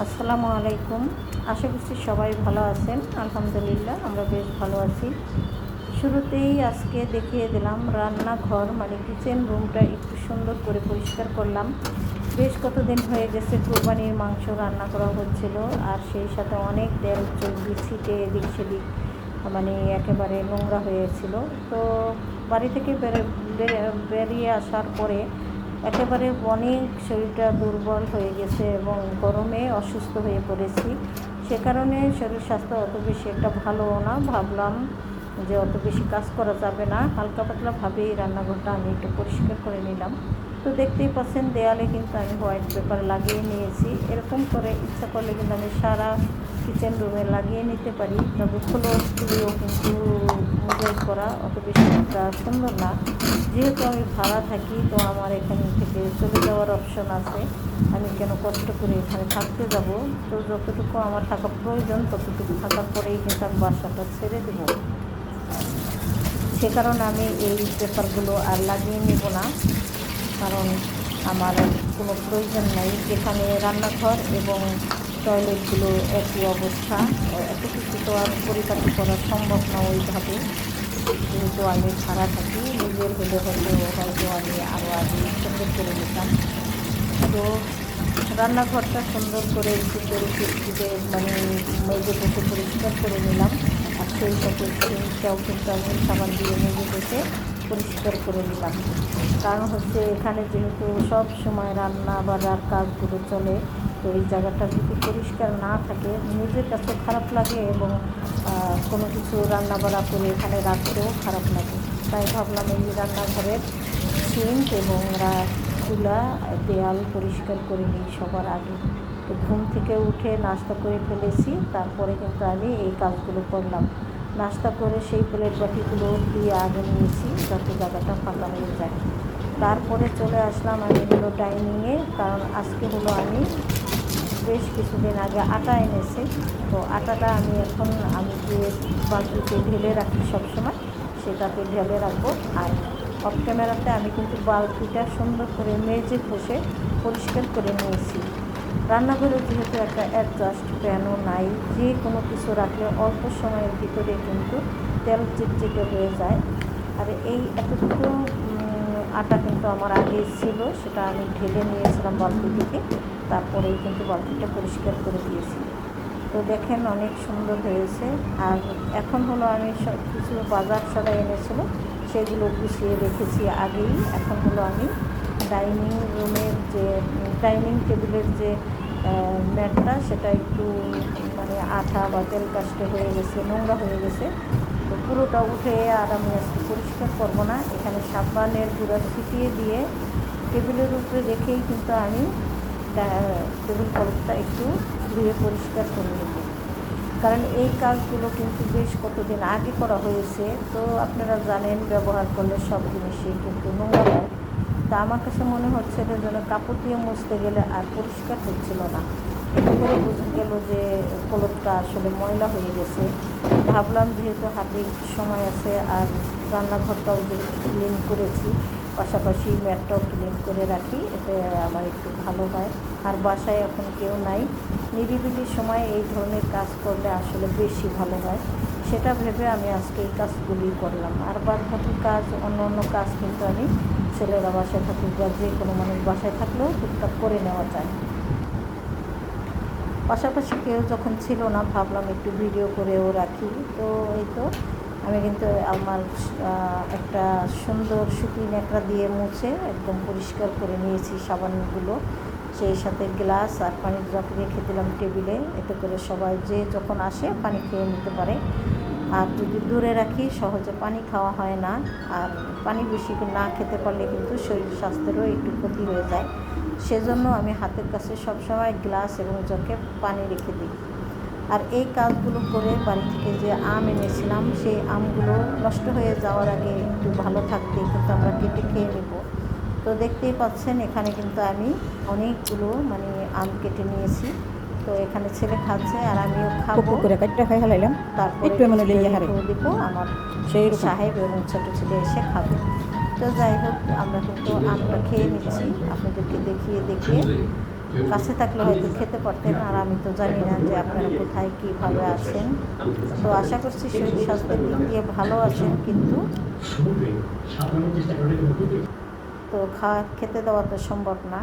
আসসালামু আলাইকুম। আশা করছি সবাই ভালো আছেন। আলহামদুলিল্লাহ, আমরা বেশ ভালো আছি। শুরুতেই আজকে দেখিয়ে দিলাম রান্নাঘর মানে কিচেন রুমটা একটু সুন্দর করে পরিষ্কার করলাম। বেশ কতদিন হয়ে গেছে কোরবানির মাংস রান্না করা হচ্ছিল, আর সেই সাথে অনেক তেল চর্বি ছিটে এদিক সেদিক মানে একেবারে নোংরা হয়েছিল। তো বাড়ি থেকে বেরে- বেরে- বেরিয়ে আসার পরে একেবারে অনেক শরীরটা দুর্বল হয়ে গেছে এবং গরমে অসুস্থ হয়ে পড়েছি। সে কারণে শরীর স্বাস্থ্য অত বেশি একটা ভালোও না। ভাবলাম যে অত বেশি কাজ করা যাবে না। হালকা পাতলাভাবেই রান্নাঘরটা আমি একটু পরিষ্কার করে নিলাম। তো দেখতেই পাচ্ছেন দেয়ালে কিন্তু আমি হোয়াইট পেপার লাগিয়ে নিয়েছি। এরকম করে ইচ্ছা করলে কিন্তু আমি সারা কিচেন রুমে লাগিয়ে নিতে পারি। তবে ফুলো ফুলিও কিন্তু মোজাইক করা অত বেশি একটা সুন্দর না। যেহেতু আমি ভাড়া থাকি, তো আমার এখান থেকে চলে যাওয়ার অপশন আছে। আমি কেন কষ্ট করে এখানে থাকতে যাব? তো যতটুকু আমার থাকা প্রয়োজন, ততটুকু থাকার পরেই কিন্তু আমি বাসাটা ছেড়ে দেবো। সে কারণে আমি এই পেপারগুলো আর লাগিয়ে নেব না। কারণ আমার কোনো প্রয়োজন নাই। যেখানে রান্নাঘর এবং টয়লেটগুলো একই অবস্থা। এত কিছু তো আর পরিপাটি করা সম্ভব না ওইভাবে। যেহেতু আমি ভাড়া থাকি, নিজের হলে হলেও হয়তো আমি আরও আগে সুন্দর করে নিতাম। তো রান্নাঘরটা সুন্দর করে সুন্দর কিস্তিতে মানে মেজে বসে পরিষ্কার করে নিলাম। আর সেই সাথে কিন্তু আমি সাবান দিয়ে মেজে বসে পরিষ্কার করে নিলাম। কারণ হচ্ছে এখানে যেহেতু সব সময় রান্না বাড়ার কাজগুলো চলে, তো এই জায়গাটা যদি পরিষ্কার না থাকে, নিজের কাছে খারাপ লাগে এবং কোনো কিছু রান্না বাড়া করে এখানে রাখতেও খারাপ লাগে। তাই ভাবলাম এই রান্নাঘরের সিঙ্ক এবং চুলা, দেয়াল পরিষ্কার করে নিই সবার আগে। তো ঘুম থেকে উঠে নাস্তা করে ফেলেছি, তারপরে কিন্তু আমি এই কাজগুলো করলাম। নাস্তা করে সেই প্লেট বাটিগুলো দিয়ে আগে নিয়েছি, যাতে জায়গাটা ফাঁকা হয়ে যায়। তারপরে চলে আসলাম আমি হলো ডাইনিংয়ে, কারণ আজকে হলো আমি বেশ কিছুদিন আগে আটা এনেছি। তো আটাটা আমি এখন আমি যে বালতিতে ঢেলে রাখি সবসময় সেটাকে ঢেলে রাখব। আর অফ ক্যামেরাতে আমি কিন্তু বালতিটা সুন্দর করে মেজে ঘষে পরিষ্কার করে নিয়েছি। রান্নাঘরে যেহেতু একটা অ্যাডজাস্ট প্যানও নাই, যে কোনো কিছু রাখলে অল্প সময়ের ভিতরে কিন্তু তেল চিটচিটে হয়ে যায়। আর এই এতটুকু আটা কিন্তু আমার আগে ছিল, সেটা আমি ঢেলে নিয়েছিলাম বালতি থেকে, তারপরেই কিন্তু বালতিটা পরিষ্কার করে দিয়েছি। তো দেখেন অনেক সুন্দর হয়েছে। আর এখন হলো আমি সব কিছু বাজার সদাই এনেছিল, সেগুলো গুছিয়ে রেখেছি আগেই। এখন হলো আমি ডাইনিং রুমের যে, ডাইনিং টেবিলের যে ম্যাটটা, সেটা একটু মানে আঠা বা তেল কাস্টে হয়ে গেছে, নোংরা হয়ে গেছে। তো পুরোটা উঠে আর আমি আজকে পরিষ্কার করব না। এখানে সাবানের গুঁড়া ছিটিয়ে দিয়ে টেবিলের উপরে রেখেই কিন্তু আমি টেবিল কলপটা একটু ধুয়ে পরিষ্কার করে নেব। কারণ এই কাজগুলো কিন্তু বেশ কতদিন আগে করা হয়েছে, তো আপনারা জানেন ব্যবহার করলে সব জিনিসই কিন্তু নোংরা হয়। তা আমার কাছে মনে হচ্ছে যে যেন কাপড় দিয়ে মুছতে গেলে আর পরিষ্কার হচ্ছিল না। এতে করে বোঝা গেল যে কলপটা আসলে ময়লা হয়ে গেছে। ভাবলাম যেহেতু হাতে সময় আছে আর রান্নাঘরটাও যে ক্লিন করেছি, পাশাপাশি ম্যাটটাও ক্লিন করে রাখি, এতে আমার একটু ভালো হয়। আর বাসায় এখন কেউ নাই। নিরিবিলি সময় এই ধরনের কাজ করলে আসলে বেশি ভালো হয়। সেটা ভেবে আমি আজকে এই কাজগুলি করলাম। আর বাদ কাজ অন্য অন্য কাজ কিন্তু আমি ছেলেরা বাসায় থাকুক বা যে কোনো মানুষ বাসায় থাকলেও টুকটাক করে নেওয়া যায়। পাশাপাশি কেউ যখন ছিল না, ভাবলাম একটু ভিডিও করেও রাখি। তো এই তো আমি কিন্তু আমার একটা সুন্দর সুতি ন্যাকড়া দিয়ে মুছে একদম পরিষ্কার করে নিয়েছি সাবানগুলো। সেই সাথে গ্লাস আর পানির ড্রপ রেখে দিলাম টেবিলে। এতে করে সবাই যে যখন আসে পানি খেয়ে নিতে পারে। আর যদি দূরে রাখি, সহজে পানি খাওয়া হয় না। আর পানি বেশি না খেতে পারলে কিন্তু শরীর স্বাস্থ্যেরও একটু ক্ষতি হয়ে যায়। সেজন্য আমি হাতের কাছে সবসময় গ্লাস এবং জগে পানি রেখে দিই। আর এই কাজগুলো করে বাড়ি থেকে যে আম এনেছিলাম, সেই আমগুলো নষ্ট হয়ে যাওয়ার আগে একটু ভালো থাকতে কিন্তু আমরা কেটে খেয়ে নেব। তো দেখতেই পাচ্ছেন, এখানে কিন্তু আমি অনেকগুলো মানে আম কেটে নিয়েছি। তো এখানে ছেলে খাচ্ছে আর আমিও খাব করে কাটটা খাই হলাইলাম তারপর একটু এমন লইয়া হারে। দিব আমার সেই সাহেব এবং ছোট ছেলে এসে খাবে। তো যাই হোক আমরা কিন্তু আমটা খেয়ে নিচ্ছি। আপনাদেরকে দেখিয়ে দেখিয়ে। কাছে থাকলে হয়তো খেতে পারতেন আর আমি তো জানি না যে আপনারা কোথায় কীভাবে আছেন। তো আশা করছি শরীর স্বাস্থ্যের দিক দিয়ে ভালো আছেন কিন্তু তো খাওয়া খেতে দেওয়া তো সম্ভব না।